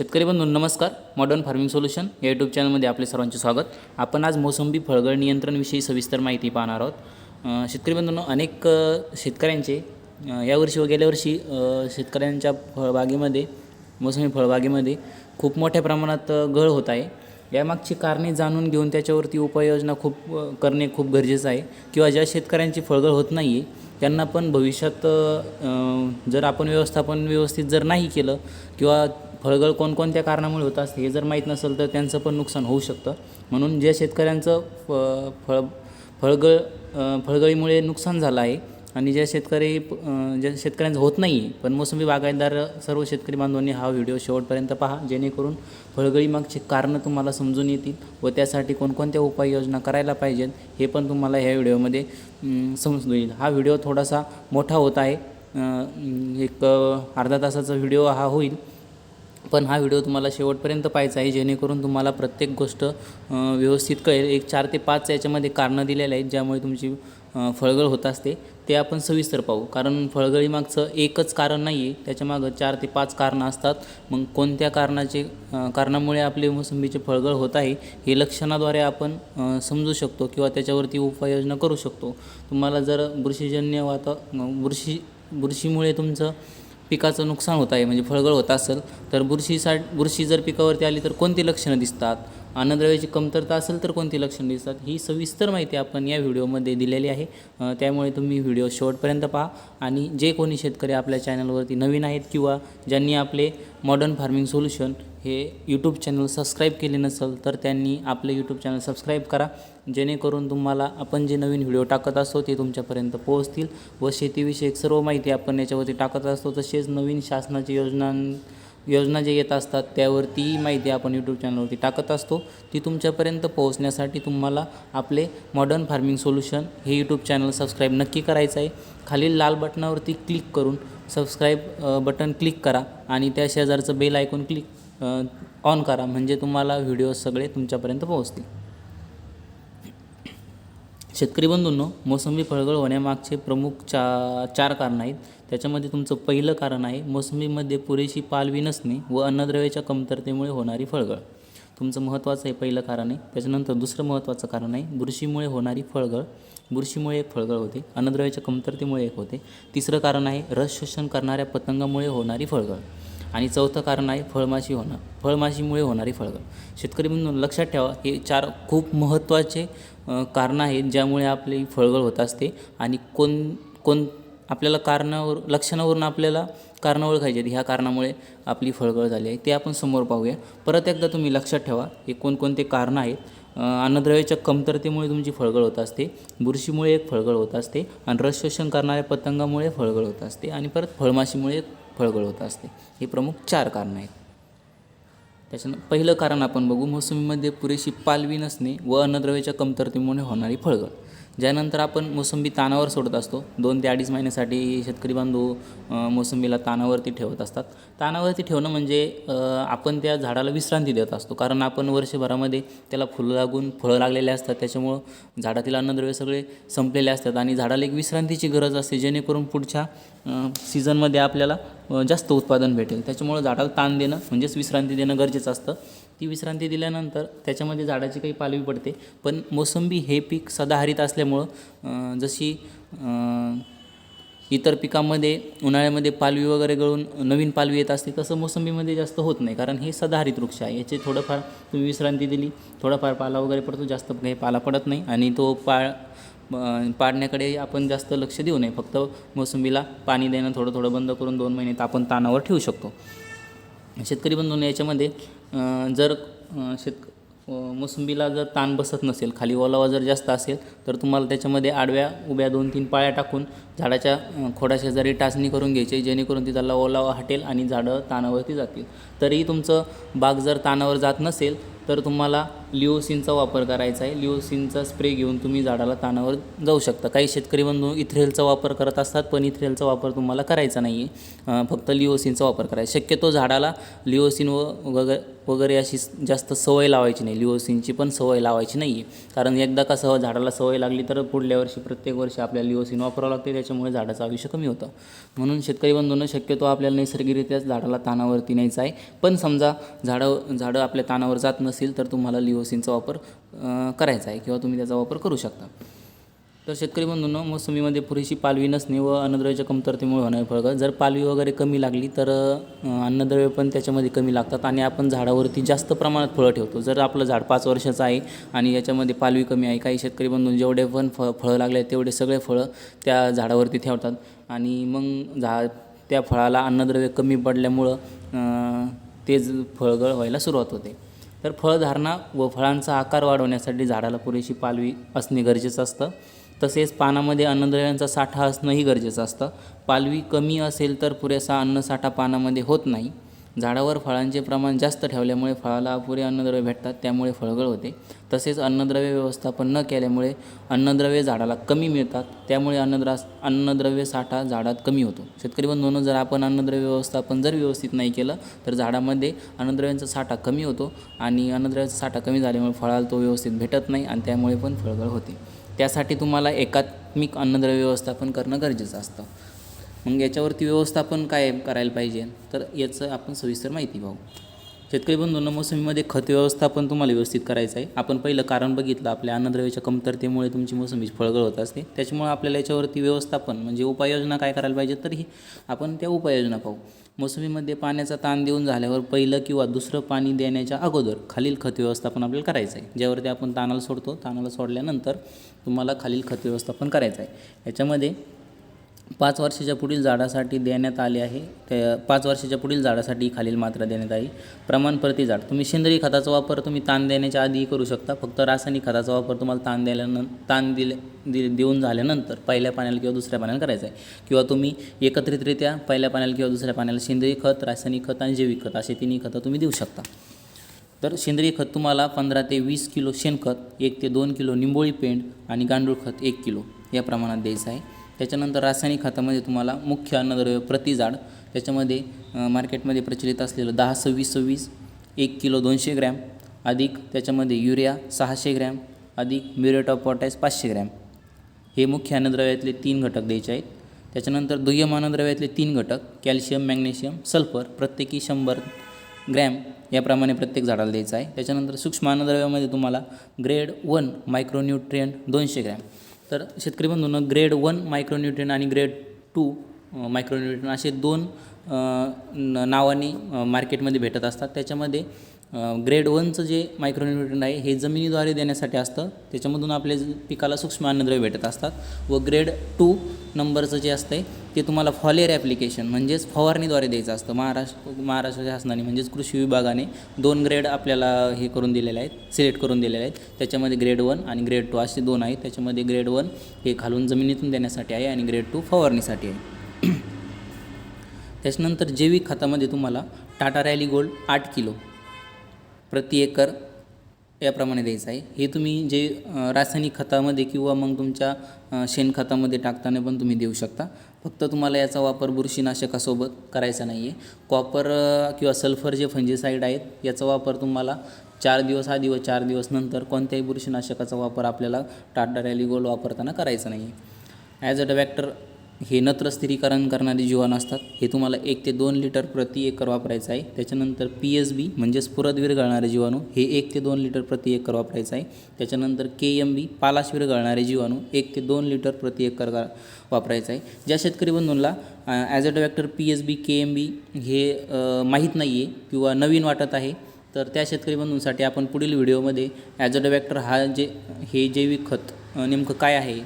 शेतकरी बंधू नमस्कार. मॉडर्न फार्मिंग सोल्युशन या यूट्यूब चॅनलमध्ये आपले सर्वांचे स्वागत. आपण आज मोसंबी फळगळ नियंत्रणविषयी सविस्तर माहिती पाहणार आहोत. शेतकरी बंधूंनो अनेक शेतकऱ्यांचे यावर्षी व गेल्या वर्षी शेतकऱ्यांच्या फळबागेमध्ये मोसंबी फळबागेमध्ये खूप मोठ्या प्रमाणात गळ होत आहे. यामागची कारणे जाणून घेऊन त्याच्यावरती उपाययोजना खूप करणे खूप गरजेचं आहे. किंवा ज्या शेतकऱ्यांची फळगळ होत नाही आहे त्यांना पण भविष्यात जर आपण व्यवस्थापन व्यवस्थित जर नाही केलं किंवा फळगळ कोणकोणत्या कारणामुळे होत असते हे जर माहीत नसेल तर त्यांचं पण नुकसान होऊ शकतं. म्हणून ज्या शेतकऱ्यांचं फ फळ फळगळ फळगळीमुळे नुकसान झालं आहे आणि ज्या शेतकरी ज्या शेतकऱ्यांचं होत नाही आहे पण मोसंबी बागायतदार सर्व शेतकरी बांधवांनी हा व्हिडिओ शेवटपर्यंत पहा जेणेकरून फळगळीमागची कारणं तुम्हाला समजून येतील व त्यासाठी कोणकोणत्या उपाययोजना करायला पाहिजेत हे पण तुम्हाला ह्या व्हिडिओमध्ये समजून येईल. हा व्हिडिओ थोडासा मोठा होत आहे. एक अर्धा तासाचा व्हिडिओ हा होईल. पण हा व्हिडिओ तुम्हाला शेवटपर्यंत पाहायचा आहे जेणेकरून तुम्हाला प्रत्येक गोष्ट व्यवस्थित कळेल. एक चार ते पाच याच्यामध्ये कारणं दिलेली आहेत ज्यामुळे तुमची फळगळ होत असते. ते आपण सविस्तर पाहू. कारण फळगळीमागचं एकच कारण नाही आहे त्याच्यामागं चार ते पाच कारणं असतात. मग कोणत्या कारणाचे कारणामुळे आपले मोसंबीचे फळगळ होत आहे हे लक्षणाद्वारे आपण समजू शकतो किंवा त्याच्यावरती उपाययोजना करू शकतो. तुम्हाला जर बुरशीजन्य वाता बुरशी बुरशीमुळे तुमचं पिकाचं नुकसान होत आहे म्हणजे फळगळ होत असेल तर बुरशीसाठी बुरशी जर पिकावरती आली तर कोणती लक्षणं दिसतात? अन्नद्रव्याची कमतरता असेल तर कोणती लक्षणं दिसतात? ही सविस्तर माहिती आपण या व्हिडिओमध्ये दिलेली आहे. त्यामुळे तुम्ही व्हिडिओ शेवटपर्यंत पहा. आणि जे कोणी शेतकरी आपल्या चॅनलवरती नवीन आहेत किंवा ज्यांनी आपले मॉडर्न फार्मिंग सोल्युशन हे यूट्यूब चॅनल सबस्क्राईब केले नसेल तर त्यांनी आपले यूट्यूब चॅनल सबस्क्राईब करा. जेणेकरून तुम्हाला आपण जे नवीन व्हिडिओ टाकत असतो ते तुमच्यापर्यंत पोहोचतील. व शेतीविषयक सर्व माहिती आपण याच्यावरती टाकत असतो. तसेच नवीन शासनाची योजना योजना जे येत असतात त्यावरती माहिती आपण यूट्यूब चॅनलवरती टाकत असतो. ती तुमच्यापर्यंत पोहोचण्यासाठी तुम्हाला आपले मॉडर्न फार्मिंग सोल्युशन हे यूट्यूब चॅनल सबस्क्राईब नक्की करायचं आहे. खालील लाल बटनावरती क्लिक करून सबस्क्राईब बटन क्लिक करा आणि त्या शेजारचं बेल ऐकून क्लिक ऑन करा. म्हणजे तुम्हाला व्हिडिओ सगळे तुमच्यापर्यंत पोहोचतील. शेतकरी बंधूंनो मोसंबी फळगळ होण्यामागचे प्रमुख चा चार कारणं आहेत. त्याच्यामध्ये तुमचं पहिलं कारण आहे मोसंबीमध्ये पुरेशी पालवी नसणे व अन्नद्रव्याच्या कमतरतेमुळे होणारी फळगळ. तुमचं महत्त्वाचं आहे पहिलं कारण आहे. त्याच्यानंतर दुसरं महत्त्वाचं कारण आहे बुरशीमुळे होणारी फळगळ. बुरशीमुळे एक फळगळ होते अन्नद्रव्याच्या कमतरतेमुळे एक होते. तिसरं कारण आहे रस शोषण करणाऱ्या पतंगामुळे होणारी फळगळ. आणि चौथं कारण आहे फळमाशी होणं फळमाशीमुळे होणारी फळगळ. शेतकरी म्हणून लक्षात ठेवा हे चार खूप महत्त्वाचे कारणं आहेत ज्यामुळे आपली फळगळ होत असते आणि कोण कोण आपल्याला कारणावर लक्षणावरून आपल्याला कारणं ओळखायची आहेत. ह्या कारणामुळे आपली फळगळ झाली आहे. ते आपण समोर पाहूया. परत एकदा तुम्ही लक्षात ठेवा हे कोणकोणते कारणं आहेत. अन्नद्रव्याच्या कमतरतेमुळे तुमची फळगळ होत असते बुरशीमुळे एक फळगळ होत असते आणि रस शोषण करणाऱ्या पतंगामुळे फळगळ होत असते आणि परत फळमाशीमुळे एक फळगळ होत असते. हे प्रमुख चार कारणं आहेत. त्याच्यानं पहिलं कारण आपण बघू मोसंबीमध्ये पुरेशी पालवी नसणे व अन्नद्रव्याच्या कमतरतेमुळे होणारी फळगळ. ज्यानंतर आपण मोसंबी तानावर सोडत असतो. दोन ते अडीच महिन्यासाठी शेतकरी बांधव मोसंबीला तानावरती ठेवत असतात. तानावरती ठेवणं म्हणजे आपण त्या झाडाला विश्रांती देत असतो. कारण आपण वर्षभरामध्ये त्याला फुलं लागून फळं लागलेले असतात. त्याच्यामुळं झाडातील अन्नद्रव्य सगळे संपलेले असतात आणि झाडाला एक विश्रांतीची गरज असते. जेणेकरून पुढच्या सीझनमध्ये आपल्याला जास्त उत्पादन भेटेल. त्याच्यामुळं झाडाला ताण देणं म्हणजेच विश्रांती देणं गरजेचं असतं. ती विश्रांती दिल्यानंतर त्याच्यामध्ये झाडाची काही पालवी पडते. पण मोसंबी हे पीक सदाहरित असल्यामुळं जशी इतर पिकांमध्ये उन्हाळ्यामध्ये पालवी वगैरे गळून नवीन पालवी येत असते तसं मोसंबीमध्ये जास्त होत नाही. कारण हे सदाहरित वृक्ष आहे. याचे थोडंफार तुम्ही विश्रांती दिली थोडाफार पाला वगैरे पडतो जास्त काही पाला पडत नाही. आणि तो पाळ पाडण्याकडे आपण जास्त लक्ष देऊ नये. फक्त मोसंबीला पाणी देणं थोडं थोडं बंद करून दोन महिने आपण तानावर ठेवू शकतो. शेतकरी बंधूंनो याच्यामध्ये जर शेत मोसंबीला जर ताण बसत नसेल खाली ओलावा जर जास्त असेल तर तुम्हाला त्याच्यामध्ये आडव्या उभ्या दोन तीन पाळ्या टाकून झाडाच्या खोडाशेजारी टाचणी करून घ्यायची जेणेकरून तिथला ओलावा हटेल आणि झाडं तानावरती जातील. तरीही तुमचं बाग जर तानावर जात नसेल तर तुम्हाला लिओसिनचा वापर करायचा आहे. लिओसिनचा स्प्रे घेऊन तुम्ही झाडाला तानावर जाऊ शकता. काही शेतकरी बंधू इथ्रेलचा वापर करत असतात पण इथ्रेलचा वापर तुम्हाला करायचा नाही आहे फक्त लिओसिनचा वापर करायचा. शक्यतो झाडाला लिओसिन व वगैरे वगैरे अशी जास्त सवय लावायची नाही. लिओसिनची पण सवय लावायची नाही आहे कारण एकदा का सवय झाडाला सवय लागली तर पुढल्या वर्षी प्रत्येक वर्षी आपल्याला लिओसिन वापरावं लागते. त्याच्यामुळे झाडाचं आयुष्य कमी होतं. म्हणून शेतकरी बंधूंनो शक्यतो आपल्याला नैसर्गिकरित्याच झाडाला तानावरती न्यायचं आहे. पण समजा झाडं झाडं आपल्या तानावर जात नसेल तर तुम्हाला लिओ लिओसिनचा वापर करायचा आहे किंवा तुम्ही त्याचा वापर करू शकता. तर शेतकरी बंधूंनो मोसंबीमध्ये पुरेशी पालवी नसणे व अन्नद्रव्याच्या कमतरतेमुळे होणारे फळगळ. जर पालवी वगैरे कमी लागली तर अन्नद्रव्य पण त्याच्यामध्ये कमी लागतात आणि आपण झाडावरती जास्त प्रमाणात फळं ठेवतो. जर आपलं झाड पाच वर्षाचं आहे आणि याच्यामध्ये पालवी कमी आहे काही शेतकरी बंधून जेवढे पण फ फळं लागले आहेत तेवढे सगळे फळं त्या झाडावरती ठेवतात. आणि मग झा त्या फळाला अन्नद्रव्य कमी पडल्यामुळं तेच फळगळ व्हायला सुरुवात होते. तर फळधारणा व फळांचा आकार वाढवण्यासाठी झाडाला पुरेशी पालवी असणे गरजेचं असतं. तसेच पानामध्ये अन्नद्रव्यांचा साठा असणंही गरजेचं असतं. पालवी कमी असेल तर पुरेसा अन्नसाठा पानामध्ये होत नाही. झाडावर फळांचे प्रमाण जास्त ठेवल्यामुळे फळाला अपुरे अन्नद्रव्य भेटतात त्यामुळे फळगळ होते. तसेच अन्नद्रव्य व्यवस्थापन न केल्यामुळे अन्नद्रव्य झाडाला कमी मिळतात त्यामुळे अन्नद्रा अन्नद्रव्य साठा झाडात कमी होतो. शेतकरी बंधूंनो जर आपण अन्नद्रव्य व्यवस्थापन जर व्यवस्थित नाही केलं तर झाडामध्ये अन्नद्रव्यांचा साठा कमी होतो आणि अन्नद्रव्याचा साठा कमी झाल्यामुळे फळाला तो व्यवस्थित भेटत नाही आणि त्यामुळे पण फळगळ होते. त्यासाठी तुम्हाला एकात्मिक अन्नद्रव्य व्यवस्थापन करणं गरजेचं असतं. मग याच्यावरती व्यवस्थापन काय करायला पाहिजे? तर याचं आपण सविस्तर माहिती पाहू. शेतकरी बंधूंना मोसमीमध्ये खत व्यवस्थापन तुम्हाला व्यवस्थित करायचं आहे. आपण पहिलं कारण बघितलं आपल्या अन्नद्रव्याच्या कमतरतेमुळे तुमची मोसंबी फळगळ होत असते. त्याच्यामुळे आपल्याला याच्यावरती व्यवस्थापन म्हणजे उपाययोजना काय करायला पाहिजे तर ही आपण त्या उपाययोजना पाहू. मोसमीमध्ये पाण्याचा ताण देऊन झाल्यावर पहिलं किंवा दुसरं पाणी देण्याच्या अगोदर खालील खत व्यवस्थापन आपल्याला करायचं आहे. ज्यावरती आपण तानाला सोडतो तानाला सोडल्यानंतर तुम्हाला खालील खत व्यवस्थापन करायचं आहे. याच्यामध्ये पाच वर्षाच्या पुढील झाडासाठी देण्यात आले आहे. त्या पाच वर्षाच्या पुढील झाडासाठी खालील मात्रा देण्यात आली प्रमाण प्रति झाड. तुम्ही सेंद्रिय खताचा वापर तुम्ही ताण देण्याच्या आधी करू शकता. फक्त रासायनिक खताचा वापर तुम्हाला ताण द्यायल्यानं ताण दिले दि देऊन झाल्यानंतर पहिल्या पाण्याला किंवा दुसऱ्या पाण्याला करायचा आहे. किंवा तुम्ही एकत्रितरित्या पहिल्या पाण्याला किंवा दुसऱ्या पाण्याला सेंद्रिय खत रासायनिक खत आणि जैविक खत असे तिन्ही खतं तुम्ही देऊ शकता. तर सेंद्रिय खत तुम्हाला पंधरा ते वीस किलो शेणखत एक ते दोन किलो निंबोळी पेंड आणि गांडूळ खत एक किलो या प्रमाणात द्यायचं आहे. त्याच्यानंतर रासायनिक खतामध्ये तुम्हाला मुख्य अन्नद्रव्य प्रति झाड त्याच्यामध्ये मार्केटमध्ये प्रचलित असलेलं दहा सव्वीस सव्वीस एक किलो दोनशे ग्रॅम अधिक त्याच्यामध्ये युरिया सहाशे ग्रॅम अधिक म्युरेट ऑफ पोटॅश पाचशे ग्रॅम. हे मुख्य अन्नद्रव्यातले तीन घटक द्यायचे आहेत. त्याच्यानंतर दुय्यम अन्नद्रव्यातले तीन घटक कॅल्शियम मॅग्नेशियम सल्फर प्रत्येकी शंभर ग्रॅम याप्रमाणे प्रत्येक झाडाला द्यायचं आहे. त्याच्यानंतर सूक्ष्म अन्नद्रव्यामध्ये तुम्हाला ग्रेड वन मायक्रोन्यूट्रियंट दोनशे ग्रॅम. तर शेतकरी बंधूंनो ग्रेड वन मायक्रोन्युट्रिन आणि ग्रेड टू मायक्रोन्युट्रिन असे दोन नावाने मार्केटमध्ये भेटत असतात. त्याच्यामध्ये ग्रेड वनचं जे मायक्रोन्युट्रिन आहे हे जमिनीद्वारे देण्यासाठी असतं. त्याच्यामधून आपल्या ज- पिकाला सूक्ष्म अन्नद्रव्य भेटत असतात व ग्रेड टू नंबरचं जे असतं आहे ते तुम्हाला फॉलेर ॲप्लिकेशन म्हणजेच फवारणीद्वारे द्यायचं असतं. महाराष्ट्र महाराष्ट्र शासनाने म्हणजेच कृषी विभागाने दोन ग्रेड आपल्याला हे करून दिलेले आहेत सिलेक्ट करून दिलेले आहेत. त्याच्यामध्ये ग्रेड वन आणि ग्रेड टू असे दोन आहेत. त्याच्यामध्ये ग्रेड वन हे खालून जमिनीतून देण्यासाठी आहे आणि ग्रेड टू फवारणीसाठी आहे. त्याच्यानंतर जैविक खतामध्ये तुम्हाला टाटा रॅली गोल्ड आठ किलो प्रति एकर याप्रमाणे द्यायचं आहे. हे तुम्ही जे रासायनिक खतामध्ये किंवा मग तुमच्या शेणखतामध्ये टाकताना पण तुम्ही देऊ शकता. फक्त तुम्हाला याचा वापर बुरशीनाशकासोबत करायचा नाही आहे कॉपर किंवा सल्फर जे फंजिसाईड आहेत याचा वापर तुम्हाला चार दिवस आधी व चार दिवस नंतर कोणत्याही बुरशीनाशकाचा वापर आपल्याला टाटा रॅली वापरताना करायचा नाही आहे ॲज अ वॅक्टर हे नत्र स्थिरीकरण करणारे जीवाणू असतात. हे तुम्हाला एक ते दोन लिटर प्रति एकर वापरायचं आहे. त्याच्यानंतर पी एस बी म्हणजेच पुरद विरघळणारे जीवाणू हे एक ते दोन लिटर प्रति एकर वापरायचं आहे. त्याच्यानंतर के एम बी पालाश विरघळणारे जीवाणू एक ते दोन लिटर प्रति एकर गा- वापरायचं आहे. ज्या शेतकरी बंधूंना as a doctor P S B K M B हे माहीत नाही आहे किंवा नवीन वाटत आहे तर त्या शेतकरी बंधूंसाठी आपण पुढील व्हिडिओमध्ये ॲज अ डॉक्टर हा जे हे जैविक खत नेमकं काय आहे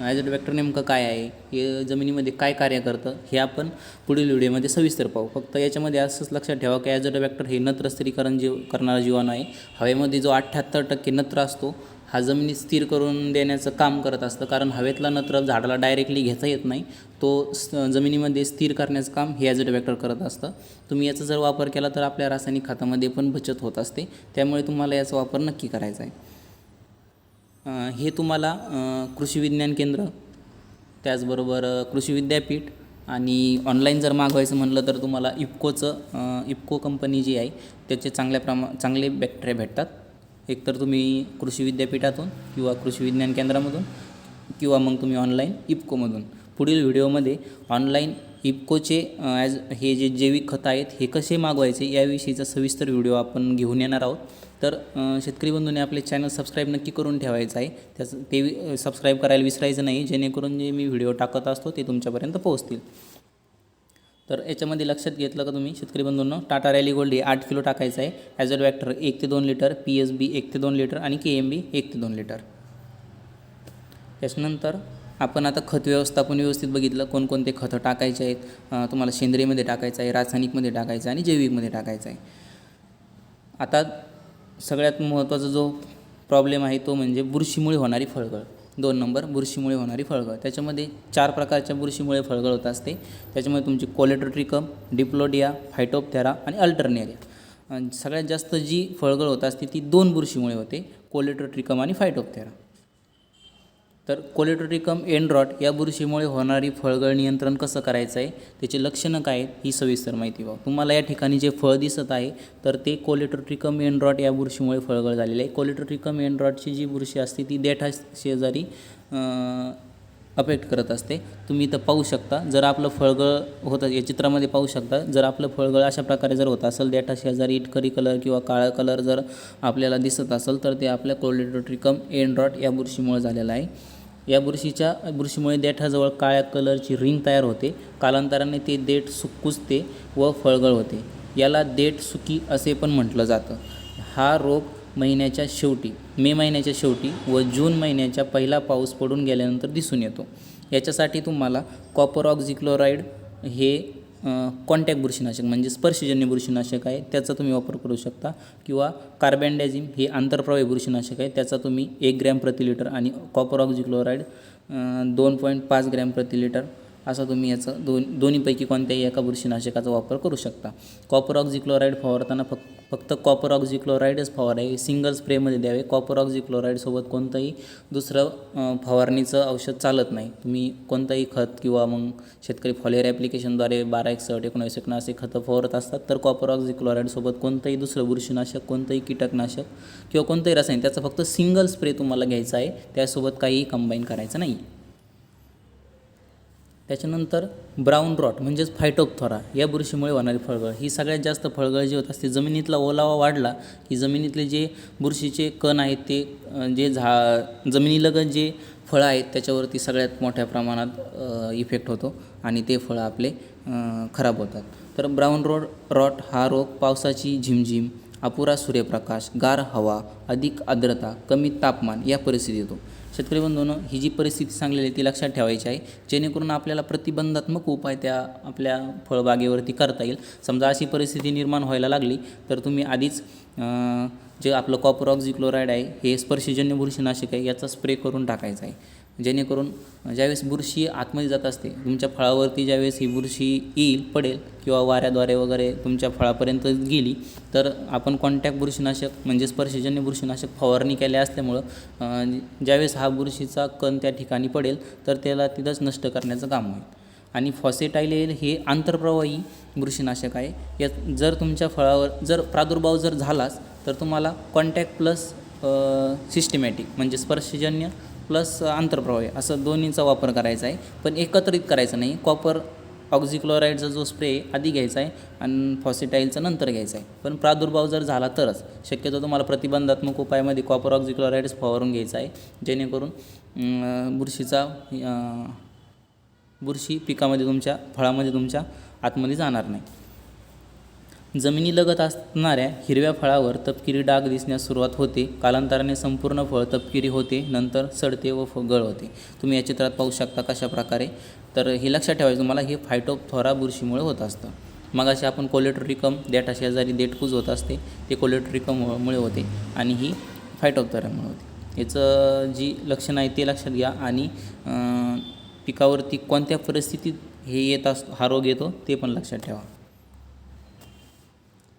ॲज अ वॅक्टर नेमकं काय आहे? हे जमिनीमध्ये काय कार्य करतं? हे आपण पुढील व्हिडिओमध्ये सविस्तर पाहू. फक्त याच्यामध्ये असंच लक्षात ठेवा की ॲज वॅक्टर हे नत्र स्थिरीकरण जीव करणारा जीवाणू आहे. हवेमध्ये जो अठ्ठ्याहत्तर टक्के नत्र असतो हा जमिनी स्थिर करून देण्याचं काम करत असतं. कारण हवेतला नत्र झाडाला डायरेक्टली घेता येत नाही. तो जमिनीमध्ये स्थिर करण्याचं काम हे ॲज वॅक्टर करत असतं. तुम्ही याचा जर वापर केला तर आपल्या रासायनिक खतामध्ये पण बचत होत असते. त्यामुळे तुम्हाला याचा वापर नक्की करायचा आहे. हे तुम्हाला कृषी विज्ञान केंद्र त्याचबरोबर कृषी विद्यापीठ आणि ऑनलाईन जर मागवायचं म्हणलं तर तुम्हाला इफकोचं इफको कंपनी जी आहे त्याचे चांगल्या प्रमा चांगले बॅक्टेरिया भेटतात. एकतर तुम्ही कृषी विद्यापीठातून किंवा कृषी विज्ञान केंद्रामधून किंवा मग तुम्ही ऑनलाईन इफकोमधून. पुढील व्हिडिओमध्ये ऑनलाईन इफकोचे ॲज हे जे जैविक खतं आहेत हे कसे मागवायचे याविषयीचा सविस्तर व्हिडिओ आपण घेऊन येणार आहोत. तर शेतकरी बंधूंनी आपले चॅनल सबस्क्राईब नक्की करून ठेवायचं आहे. त्याचं ते सबस्क्राईब करायला विसरायचं नाही. जेणेकरून जे मी व्हिडिओ टाकत असतो ते तुमच्यापर्यंत पोहोचतील. तर याच्यामध्ये लक्षात घेतलं का तुम्ही शेतकरी बंधूंनो? टाटा रॅली गोल्ड हे आठ किलो टाकायचं आहे. ॲझोड वॅक्टर एक ते दोन लिटर पी एस बी एक ते दोन लिटर आणि के एम बी एक ते दोन लिटर त्याच्यानंतर आपण आता खत व्यवस्थापन व्यवस्थित बघितलं. कोणकोणते खतं टाकायचे आहेत? तुम्हाला सेंद्रियमध्ये टाकायचं आहे रासायनिकमध्ये टाकायचं आहे आणि जैविकमध्ये टाकायचं आहे. आता सगळ्यात महत्त्वाचा जो प्रॉब्लेम आहे तो म्हणजे बुरशीमुळे होणारी फळगळ. दोन नंबर बुरशीमुळे होणारी फळगळ. त्याच्यामध्ये चार प्रकारच्या बुरशीमुळे फळगळ होत असते. त्याच्यामध्ये तुमची कोलेट्रोट्रिकम डिप्लोडिया फायटोपथेरा आणि अल्टरनेरिया सगळ्यात जास्त जी फळगळ होत असते ती दोन बुरशीमुळे होते कोलेट्रोट्रिकम आणि फायटोपथेरा तर कोलेटोरिकम एनड्रॉट या बुरशीमुळे होणारी फळगळ नियंत्रण कसं करायचं आहे? त्याची लक्षणं काय? आहेत ही सविस्तर माहिती पाहू. तुम्हाला या ठिकाणी जे फळ दिसत आहे तर ते कोलेटोट्रिकम एनड्रॉट या बुरशीमुळे फळगळ झालेले आहे. कोलेटोट्रिकम एनड्रॉटची जी बुरशी असते ती देठा शेजारी अफेक्ट करत असते. तुम्ही इथं पाहू शकता. जर आपलं फळगळ होतं या चित्रामध्ये पाहू शकता. जर आपलं फळगळ अशा प्रकारे जर होत असेल देठा शेजारी इटकरी कलर किंवा काळा कलर जर आपल्याला दिसत असेल तर ते आपल्या कोलेट्रोट्रिकम एंड्रॉट या बुरशीमुळे झालेलं आहे. या बुरशीच्या बुरशीमुळे देठाजवळ काळ्या कलरची रिंग तयार होते. कालांतराने ते देठ सुकुजते व फळगळ होते. याला देठ सुकी असे पण म्हटलं जातं. हा रोग महिन्याच्या शेवटी मे महिन्याच्या शेवटी व जून महिन्याच्या पहिला पाऊस पडून गेल्यानंतर दिसून येतो. याच्यासाठी तुम्हाला कॉपर ऑक्झिक्लोराईड हे कॉन्टॅक्ट बुरशीनाशक म्हणजे स्पर्शजन्य बुरशीनाशक आहे त्याचा तुम्ही वापर करू शकता. किंवा कार्बॅन्डॅझिम हे आंतरप्रवाही बुरशीनाशक आहे त्याचा तुम्ही एक ग्रॅम प्रति लिटर आणि कॉपर ऑक्झिक्लोराईड दोन पॉईंट पाच ग्रॅम प्रति लिटर असा तुम्ही याचं दोन दोन्हीपैकी कोणत्याही एका बुरशीनाशकाचा वापर करू शकता. कॉपर ऑक्झिक्लोराईड फवारताना फक्त फक्त कॉपर ऑक्झिक्लोराईडच फवारावे सिंगल स्प्रेमध्ये द्यावे. कॉपर ऑक्झिक्लोराईडसोबत कोणतंही दुसरं फवारणीचं औषध चालत नाही. तुम्ही कोणतंही खत किंवा मग शेतकरी फॉलेअर ॲप्लिकेशनद्वारे बारा एकसष्ट एकोणवीस असे खतं फवारत असतात तर कॉपर ऑक्झिक्लोराईडसोबत कोणतंही दुसरं बुरशीनाशक कोणतंही कीटकनाशक किंवा कोणतंही रसायन त्याचा फक्त सिंगल स्प्रे तुम्हाला घ्यायचा आहे. त्यासोबत काहीही कंबाईन करायचं नाही त्याच्यानंतर ब्राऊन रॉट म्हणजेच फायटोपथोरा या बुरशीमुळे होणारी फळगळ. ही सगळ्यात जास्त फळगळ जी होत असते जमिनीतला ओलावा वाढला की जमिनीतले जे बुरशीचे कण आहेत ते जे झा जमिनीलगत जे फळं आहेत त्याच्यावरती सगळ्यात मोठ्या प्रमाणात इफेक्ट होतो आणि ते फळं आपले खराब होतात. तर ब्राऊन रोड रॉट हा रोग पावसाची झिमझिम अपुरा सूर्यप्रकाश गार हवा अधिक आर्द्रता कमी तापमान या परिस्थिती येतो. शेतकरी बंधूनं ही जी परिस्थिती सांगलेली आहे ती लक्षात ठेवायची आहे. जेणेकरून आपल्याला प्रतिबंधात्मक उपाय त्या आपल्या फळबागेवरती करता येईल. समजा अशी परिस्थिती निर्माण व्हायला लागली तर तुम्ही आधीच जे आपलं कॉपर ऑक्झिक्लोराईड आहे हे स्पर्शजन्य बुरशीनाशक आहे याचा स्प्रे करून टाकायचा आहे. जेणेकरून ज्यावेळेस बुरशी आतमध्ये जात असते तुमच्या फळावरती ज्यावेळेस ही बुरशी येईल पडेल किंवा वाऱ्याद्वारे वगैरे तुमच्या फळापर्यंत गेली तर आपण कॉन्टॅक्ट बुरशीनाशक म्हणजे स्पर्शजन्य बुरशीनाशक फवारणी केल्या असल्यामुळं ज्यावेळेस हा बुरशीचा कण त्या ठिकाणी पडेल तर त्याला तिथंच नष्ट करण्याचं काम होईल. आणि फॉसेटायलेल हे आंतरप्रवाही बुरशीनाशक आहे. यात जर तुमच्या फळावर जर प्रादुर्भाव जर झालाच तर तुम्हाला कॉन्टॅक्ट प्लस सिस्टमॅटिक म्हणजे स्पर्शजन्य प्लस आंतरप्रवाही असं दोन्हीचा वापर करायचा आहे. पण एकत्रित करायचं नाही. कॉपर ऑक्झिक्लोराईडचा जो स्प्रे आधी घ्यायचा आहे आणि फॉसिटाईलचा नंतर घ्यायचा आहे. पण प्रादुर्भाव जर झाला तरच शक्यतो तुम्हाला प्रतिबंधात्मक उपायामध्ये कॉपर ऑक्झिक्लोराईड्स फवारून घ्यायचा आहे. जेणेकरून बुरशीचा बुरशी पिकामध्ये तुमच्या फळामध्ये तुमच्या आतमध्ये जाणार नाही. जमिनीलगत असणाऱ्या हिरव्या फळावर तपकिरी डाग दिसण्यास सुरुवात होते. कालांतराने संपूर्ण फळ तपकिरी होते नंतर सडते व फ- गळ होते. तुम्ही या चित्रात पाहू शकता कशा प्रकारे तर हे लक्षात ठेवायचं तुम्हाला हे फायटोथोरा बुरशीमुळे होत असतं. मग असे आपण कोलेट्रिकम देठा शेजारी देठकूज होत असते ते कोलेट्रिकममुळे होते आणि ही फायटोथोरामुळे होते. याचं जी लक्षणं आहे ते लक्षात घ्या आणि पिकावरती कोणत्या परिस्थितीत हे येत असतो हा रोग येतो ते पण लक्षात ठेवा.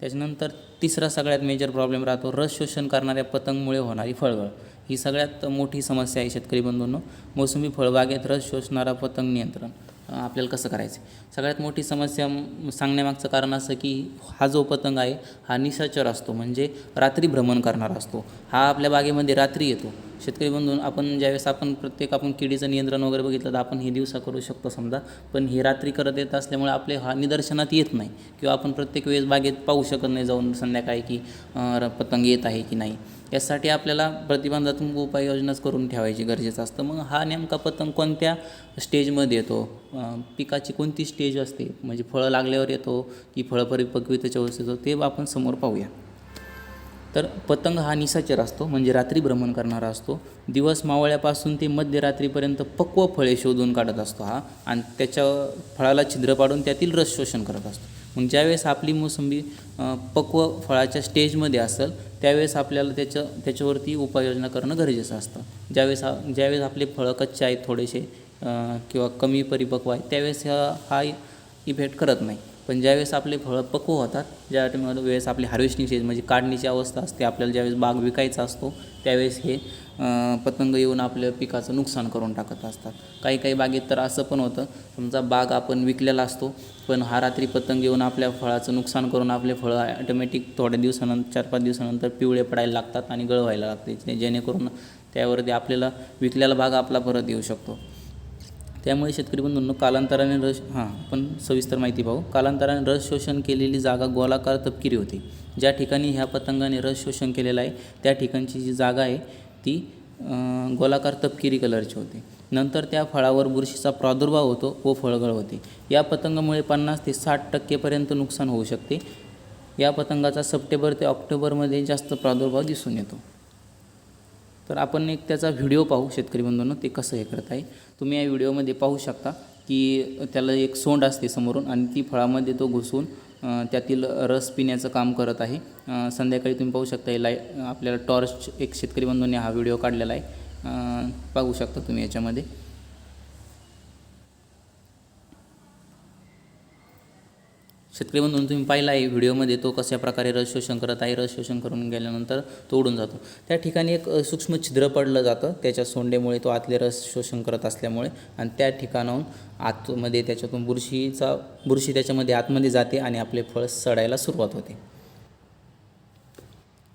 त्याच्यानंतर तिसरा सगळ्यात मेजर प्रॉब्लेम राहतो रस शोषण करणाऱ्या पतंगमुळे होणारी फळगळ. ही सगळ्यात मोठी समस्या आहे शेतकरी बंधूंनो. मोसंबी फळबागेत रस शोषणारा पतंग नियंत्रण. आपल्याला कसं करायचं? सगळ्यात मोठी समस्या सांगण्यामागचं कारण असं की हा जो पतंग आहे हा निशाचर असतो. म्हणजे रात्री भ्रमण करणारा असतो. हा आपल्या बागेमध्ये रात्री येतो. शेतकरी बंधून आपण ज्यावेळेस आपण प्रत्येक आपण किडीचं नियंत्रण वगैरे बघितलं तर आपण हे दिवसा करू शकतो समजा. पण हे रात्री करत येत असल्यामुळे आपले हा निदर्शनात येत नाही. किंवा आपण प्रत्येक वेळेस बागेत पाहू शकत नाही जाऊन संध्याकाळी की पतंग येत आहे की नाही. यासाठी आपल्याला प्रतिबंधात्मक उपाययोजनाच करून ठेवायची गरजेचं असतं. मग हा नेमका पतंग कोणत्या स्टेजमध्ये येतो? पिकाची कोणती स्टेज असते? म्हणजे फळं लागल्यावर येतो की फळं परिपक्वितेच्या वेळेस येतो? ते आपण समोर पाहूया. तर पतंग हा निसाचर असतो म्हणजे रात्री भ्रमण करणारा असतो. दिवस मावळ्यापासून ते मध्यरात्रीपर्यंत पक्व फळे शोधून काढत असतो हा. आणि त्याच्या फळाला छिद्र पाडून त्यातील रस शोषण करत असतो. मग ज्यावेळेस आपली मोसंबी पक्व फळाच्या स्टेजमध्ये असेल त्यावेळेस आपल्याला त्याच्या त्याच्यावरती उपाययोजना करणं गरजेचं असतं. ज्यावेळेस ज्यावेळेस आपले फळं कच्चे आहेत थोडेसे किंवा कमी परिपक्व आहेत त्यावेळेस हा हा इफेक्ट करत नाही. पण ज्यावेळेस आपले फळं पक्व होतात ज्या वेळेस आपली हार्वेस्टिंग स्टेज म्हणजे काढणीची अवस्था असते आपल्याला ज्यावेळेस बाग विकायचा असतो त्यावेळेस हे पतंग येऊन आपल्या पिकाचं नुकसान करून टाकत असतात. काही काही बागेत तर असं पण होतं समजा बाग आपण विकलेला असतो पण हा रात्री पतंग येऊन आपल्या फळाचं नुकसान करून आपले फळं ॲटोमॅटिक थोड्या दिवसानंतर चार पाच दिवसानंतर पिवळे पडायला लागतात आणि गळ व्हायला लागते जे- जेणेकरून त्यावरती आपल्याला विकलेला भाग आपला परत येऊ शकतो. त्यामुळे शेतकरी बंधूंनो कालांतराने रस हां आपण सविस्तर माहिती पाहू. कालांतराने रस शोषण केलेली जागा गोलाकार तपकिरी होते. ज्या ठिकाणी ह्या पतंगाने रस शोषण केलेलं आहे त्या ठिकाणची जी जागा आहे ती गोलाकार तपकिरी कलरची होते. नंतर त्या फळावर बुरशीचा प्रादुर्भाव होतो व फळगळ होते. या पतंगामुळे पन्नास ते साठ टक्केपर्यंत नुकसान होऊ शकते. या पतंगाचा सप्टेंबर ते ऑक्टोबरमध्ये जास्त प्रादुर्भाव दिसून येतो. तर आपण एक त्याचा व्हिडिओ पाहू शेतकरी बंधूंनो ते कसं हे करत आहे. तुम्ही या व्हिडिओमध्ये पाहू शकता की त्याला एक सोंड असते समोरून आणि ती फळामध्ये तो घुसून त्यातील रस पिण्याचं काम करत आहे. संध्याकाळी तुम्ही पाहू शकता लाय आपल्याला टॉर्च एक शेतकरी बंधूंनी हा व्हिडिओ काढलेला आहे. पाहू शकता तुम्ही याच्यामध्ये. शेतकरी बंधून तुम्ही पाहिला आहे व्हिडिओमध्ये तो कशा प्रकारे रस शोषण करत आहे रस शोषण करून गेल्यानंतर तो उडून जातो. त्या ठिकाणी एक सूक्ष्म छिद्र पडलं जातं त्याच्या सोंडेमुळे तो आतले रस शोषण करत असल्यामुळे आणि त्या ठिकाणाहून आतमध्ये त्याच्यातून बुरशीचा बुरशी त्याच्यामध्ये आतमध्ये जाते आणि आपले फळ सडायला सुरुवात होते.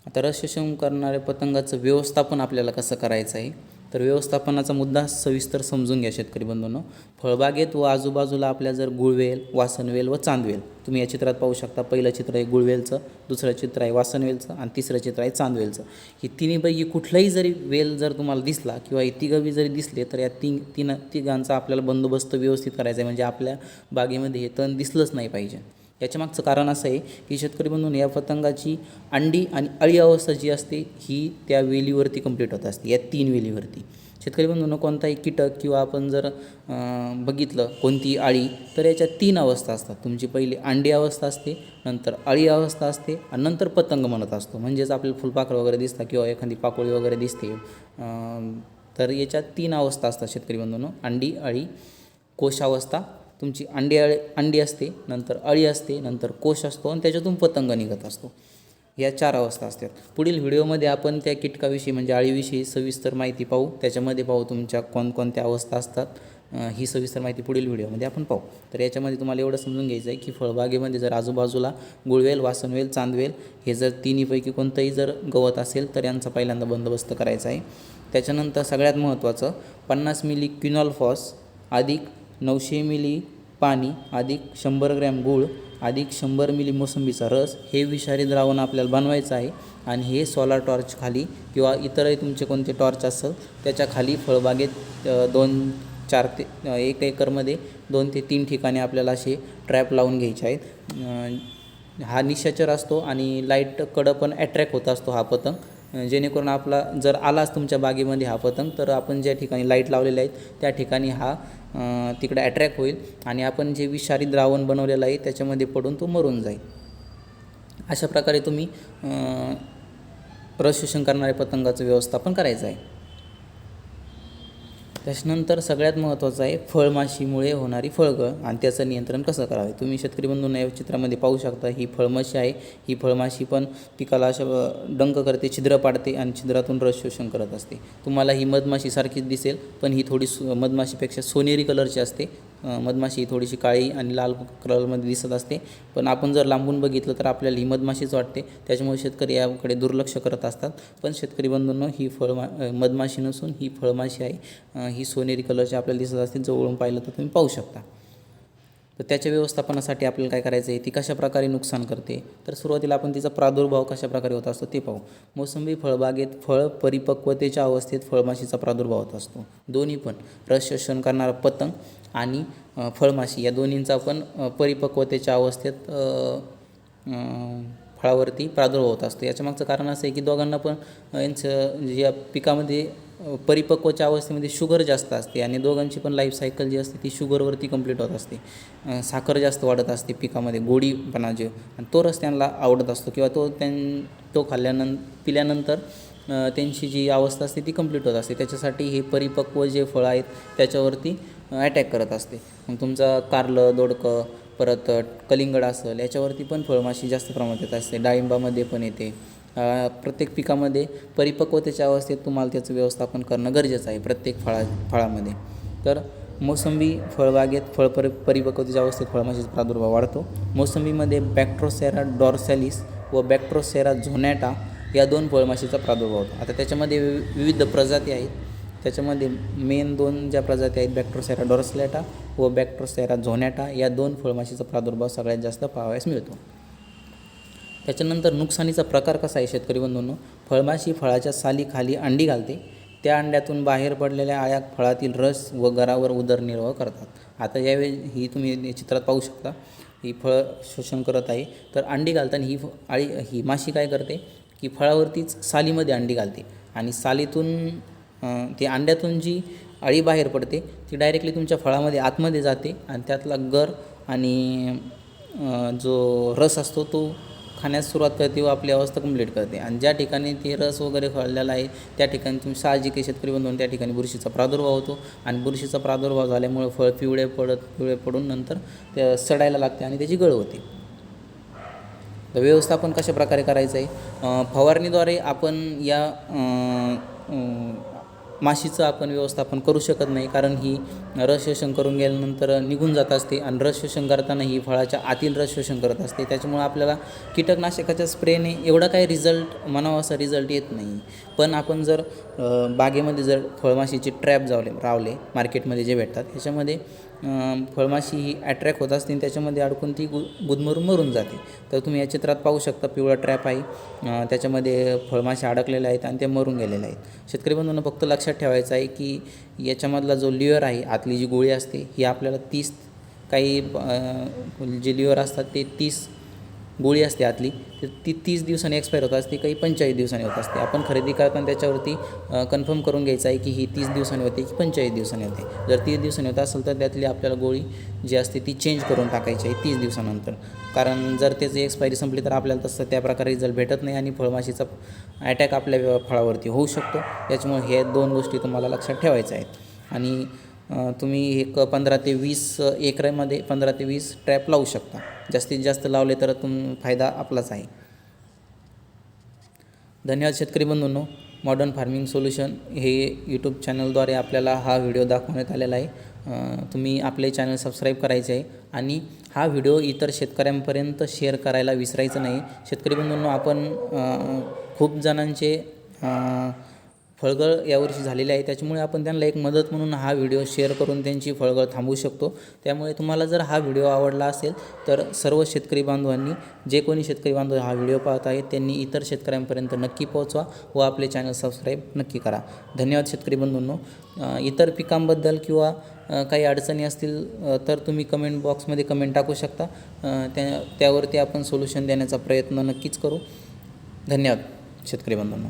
आता रस शोषण करणाऱ्या पतंगाचं व्यवस्थापन आपल्याला कसं करायचं आहे? तर व्यवस्थापनाचा मुद्दा सविस्तर समजून घ्या शेतकरी बंधूंनो. फळबागेत व आजूबाजूला आपल्या जर गुळवेल वासनवेल व चांदवेल तुम्ही या चित्रात पाहू शकता. पहिलं चित्र आहे गुळवेलचं दुसरं चित्र आहे वासनवेलचं आणि तिसरं चित्र आहे चांदवेलचं. ही तिन्हीपैकी कुठलाही जरी वेल जर तुम्हाला दिसला किंवा हे जरी दिसले तर या तीन तीन तिघांचा आपल्याला बंदोबस्त व्यवस्थित करायचा आहे. म्हणजे आपल्या बागेमध्ये हे तण दिसलंच नाही पाहिजे. याच्या मागचं कारण असं आहे की शेतकरी बंधून या पतंगाची अंडी आणि अळी अवस्था जी असते ही त्या वेलीवरती कंप्लीट होत असते या तीन वेलीवरती. शेतकरी बंधूंना कोणताही कीटक किंवा आपण जर बघितलं कोणती आळी तर याच्या तीन अवस्था असतात. तुमची पहिली अंडी अवस्था असते नंतर अळी अवस्था असते आणि नंतर पतंग म्हणत असतो. म्हणजेच आपल्याला फुलपाखरं वगैरे दिसतात किंवा एखादी पाकोळी वगैरे दिसते. तर याच्यात तीन अवस्था असतात शेतकरी बंधूंनो अंडी अळी कोशावस्था तुमची अंडी अळी अंडी असते नंतर अळी असते नंतर कोश असतो आणि त्याच्यातून पतंग निघत असतो. या चार अवस्था असतात. पुढील व्हिडिओमध्ये आपण त्या कीटकाविषयी म्हणजे अळीविषयी सविस्तर माहिती पाहू. त्याच्यामध्ये पाहू तुमच्या कोणकोणत्या अवस्था असतात. ही सविस्तर माहिती पुढील व्हिडिओमध्ये आपण पाहू. तर याच्यामध्ये तुम्हाला एवढं समजून घ्यायचं आहे की फळबागेमध्ये जर आजूबाजूला गुळवेल वासनवेल चांदवेल हे जर तिन्हीपैकी कोणतंही जर गवत असेल तर यांचा पहिल्यांदा बंदोबस्त करायचा आहे. त्याच्यानंतर सगळ्यात महत्त्वाचं पन्नास मिली क्विनॉल फॉस अधिक नऊशे मिली पाणी अधिक शंभर ग्रॅम गूळ अधिक शंभर मिली मोसंबीचा रस हे विषारी द्रावण आपल्याला बनवायचं आहे. आणि हे सोलार टॉर्च खाली किंवा इतरही तुमचे कोणते टॉर्च असेल त्याच्याखाली फळबागेत दोन चार ते एक एकरमध्ये दोन ते तीन ठिकाणी आपल्याला असे ट्रॅप लावून घ्यायचे आहेत. हा निशाचर असतो आणि लाइट कडं पण ॲट्रॅक्ट होत असतो हा पतंग. जेणेकरून आपला जर आलाच तुमच्या बागेमध्ये हा पतंग तर आपण ज्या ठिकाणी लाइट लावलेले आहेत त्या ठिकाणी हा तिकडं तिकडे अट्रॅक्ट होईल आणि आपण जे विषारी द्रावण बनवलेलं आहे त्याच्यामध्ये पडून तो मरून जाईल. अशा प्रकारे तुम्ही प्रशोषण करणाऱ्या पतंगाचं व्यवस्थापन करायचं आहे. त्याच्यानंतर सगळ्यात महत्त्वाचं आहे फळमाशीमुळे होणारी फळगळ आणि त्याचं नियंत्रण कसं करावे? तुम्ही शेतकरी बंधूंना या चित्रामध्ये पाहू शकता ही फळमाशी आहे. ही फळमाशी पण पिकाला अशा डंक करते छिद्र पाडते आणि छिद्रातून रस शोषण करत असते. तुम्हाला ही मधमाशीसारखीच दिसेल पण ही थोडी सु मधमाशीपेक्षा सोनेरी कलरची असते. मधमाशी थोडीशी काळी आणि लाल कलरमध्ये दिसत असते. पण आपण जर लांबून बघितलं तर आपल्याला ही मधमाशीच वाटते. त्याच्यामुळे शेतकरी याकडे दुर्लक्ष करत असतात. पण शेतकरी बंधूंनो ही फळमा मधमाशी नसून ही फळमाशी आहे. ही सोनेरी कलरची आपल्याला दिसत असते. जवळून पाहिलं तर तुम्ही पाहू शकता. तर त्याच्या व्यवस्थापनासाठी आपल्याला काय करायचं आहे? ती कशाप्रकारे नुकसान करते? तर सुरुवातीला आपण तिचा प्रादुर्भाव कशाप्रकारे होत असतो ते पाहू. मोसंबी फळबागेत फळ परिपक्वतेच्या अवस्थेत फळमाशीचा प्रादुर्भाव होत असतो. दोन्ही पण. रस शोषण करणारा पतंग आणि फळमाशी. या दोन्हींचा पण परिपक्वतेच्या अवस्थेत फळावरती प्रादुर्भाव होत असतो. याच्यामागचं कारण असं आहे की दोघांना पण यांचं म्हणजे या पिकामध्ये परिपक्वच्या अवस्थेमध्ये शुगर जास्त असते आणि दोघांची पण लाईफ सायकल जी असते ती शुगरवरती कंप्लीट होत असते. साखर जास्त वाढत असते पिकामध्ये गोडीपणा जे आणि तो रस त्यांना आवडत असतो किंवा तो त्यां तो खाल्ल्यानं पिल्यानंतर त्यांची जी अवस्था असते ती कंप्लीट होत असते. त्याच्यासाठी हे परिपक्व जे फळं आहेत त्याच्यावरती अटॅक करत असते. मग तुमचं कारलं दोडकं परत कलिंगड असेल याच्यावरती पण फळमाशी जास्त प्रमाणात येत असते. डाळिंबामध्ये पण येते. प्रत्येक पिकामध्ये परिपक्वतेच्या अवस्थेत तुम्हाला त्याचं व्यवस्थापन करणं गरजेचं आहे प्रत्येक फळा फळामध्ये. तर मोसंबी फळबागेत फळ परि परिपक्वतेच्या अवस्थेत फळमाशीचा प्रादुर्भाव वाढतो. मोसंबीमध्ये बॅक्ट्रोसेरा डॉर्सॅलिस व बॅक्ट्रोसेरा झोनॅटा या दोन फळमाशीचा प्रादुर्भाव होतो. आता त्याच्यामध्ये विविध प्रजाती आहेत. त्याच्यामध्ये मेन दोन ज्या प्रजाती आहेत बॅक्ट्रोसेरा डॉर्सलेटा व बॅक्ट्रोसेरा झोनॅटा या दोन फळमाशीचा प्रादुर्भाव सगळ्यात जास्त पाहावयास मिळतो. त्याच्यानंतर नुकसानीचा प्रकार कसा आहे शेतकरी बंधूंनो? फळमाशी फळाच्या सालीखाली अंडी घालते. त्या अंड्यातून बाहेर पडलेल्या आळ्या फळातील रस व गरावर उदरनिर्वाह करतात. आता यावेळी ही तुम्ही चित्रात पाहू शकता. ही फळ शोषण करत आहे. तर अंडी घालताना ही फ- आळी ही माशी काय करते? की फळावरतीच सालीमध्ये अंडी घालते. आणि सालीतून ती अंड्यातून जी अळी बाहेर पडते ती डायरेक्टली तुमच्या फळामध्ये आतमध्ये जाते आणि त्यातला गर आणि जो रस असतो तो खाण्यास सुरुवात करते व आपली अवस्था कंप्लीट करते. आणि ज्या ठिकाणी ते रस वगैरे खळलेला आहे त्या ठिकाणी तुम्ही साहजिक शेतकरी बनवून त्या ठिकाणी बुरशीचा प्रादुर्भाव होतो. आणि बुरशीचा प्रादुर्भाव झाल्यामुळे फळ पिवळे पडत पिवळे पडून नंतर ते सडायला लागते आणि त्याची गळ होते. तर व्यवस्थापन कशा प्रकारे करायचं आहे? फवारणीद्वारे आपण या माशीचं आपण व्यवस्थापन करू शकत नाही कारण ही रस शोषण करून गेल्यानंतर निघून जात असते आणि रस शोषण करताना ही फळाच्या आतील रस शोषण करत असते. त्याच्यामुळे आपल्याला कीटकनाशकाच्या स्प्रेने एवढा काही रिझल्ट म्हणावा असा रिझल्ट येत नाही. पण आपण जर बागेमध्ये जर फळमाशीचे ट्रॅप जावले रावले मार्केटमध्ये जे भेटतात ह्याच्यामध्ये फळमाशी ही अट्रॅक्ट होत असते आणि त्याच्यामध्ये अडकून ती गु गुदमरून मरून जाते. तर तुम्ही या चित्रात पाहू शकता पिवळा ट्रॅप आहे. त्याच्यामध्ये फळमाशी अडकलेल्या आहेत आणि ते मरून गेलेल्या आहेत. शेतकरी बंधूंना फक्त लक्षात ठेवायचं आहे की याच्यामधला जो लिअर आहे आतली जी गोळी असते ही आपल्याला तीस काही जे लिअर असतात ते तीस गोळी असते आतली तर ती तीस दिवसांनी एक्सपायर होत असते काही पंचेचाळीस दिवसांनी होत असते. आपण खरेदी करताना त्याच्यावरती कन्फर्म करून घ्यायचं आहे की ही तीस दिवसांनी होते की पंचेचाळीस दिवसांनी होते. जर तीस दिवसांनी होत असेल तर त्यातली आपल्याला गोळी जी असते ती चेंज करून टाकायची आहे तीस दिवसानंतर. कारण जर त्याची एक्सपायरी संपली तर आपल्याला तसं त्या प्रकारे रिझल्ट भेटत नाही आणि फळमाशीचा अटॅक आपल्या फळावरती होऊ शकतो. त्याच्यामुळे हे दोन गोष्टी तुम्हाला लक्षात ठेवायच्या आहेत. आणि तुम्ही एक पंधरा ते वीस एकरामध्ये पंधरा ते वीस ट्रॅप लावू शकता. जास्तीत जास्त लावले तर तुम फायदा आपलाच आहे. धन्यवाद शेतकरी बंधूंनो. मॉडर्न फार्मिंग सोल्युशन हे यूट्यूब चॅनलद्वारे आपल्याला हा व्हिडिओ दाखवण्यात आलेला आहे. तुम्ही आपले चॅनल सबस्क्राईब करायचे आहे आणि हा व्हिडिओ इतर शेतकऱ्यांपर्यंत शेअर करायला विसरायचं नाही. शेतकरी बंधूंनो आपण खूप जणांचे फळगळ यावर्षी झालेली आहे. त्याच्यामुळे आपण त्यांना एक मदत म्हणून हा व्हिडिओ शेअर करून त्यांची फळगळ थांबवू शकतो. त्यामुळे तुम्हाला जर हा व्हिडिओ आवडला असेल तर सर्व शेतकरी बांधवांनी जे कोणी शेतकरी बांधव हा व्हिडिओ पाहत आहेत त्यांनी इतर शेतकऱ्यांपर्यंत नक्की पोहोचवा व आपले चॅनल सबस्क्राईब नक्की करा. धन्यवाद शेतकरी बंधूंनो. इतर पिकांबद्दल किंवा काही अडचणी असतील तर तुम्ही कमेंट बॉक्समध्ये कमेंट टाकू शकता. त्या त्यावरती आपण सोल्युशन देण्याचा प्रयत्न नक्कीच करू. धन्यवाद शेतकरी बंधूंनो.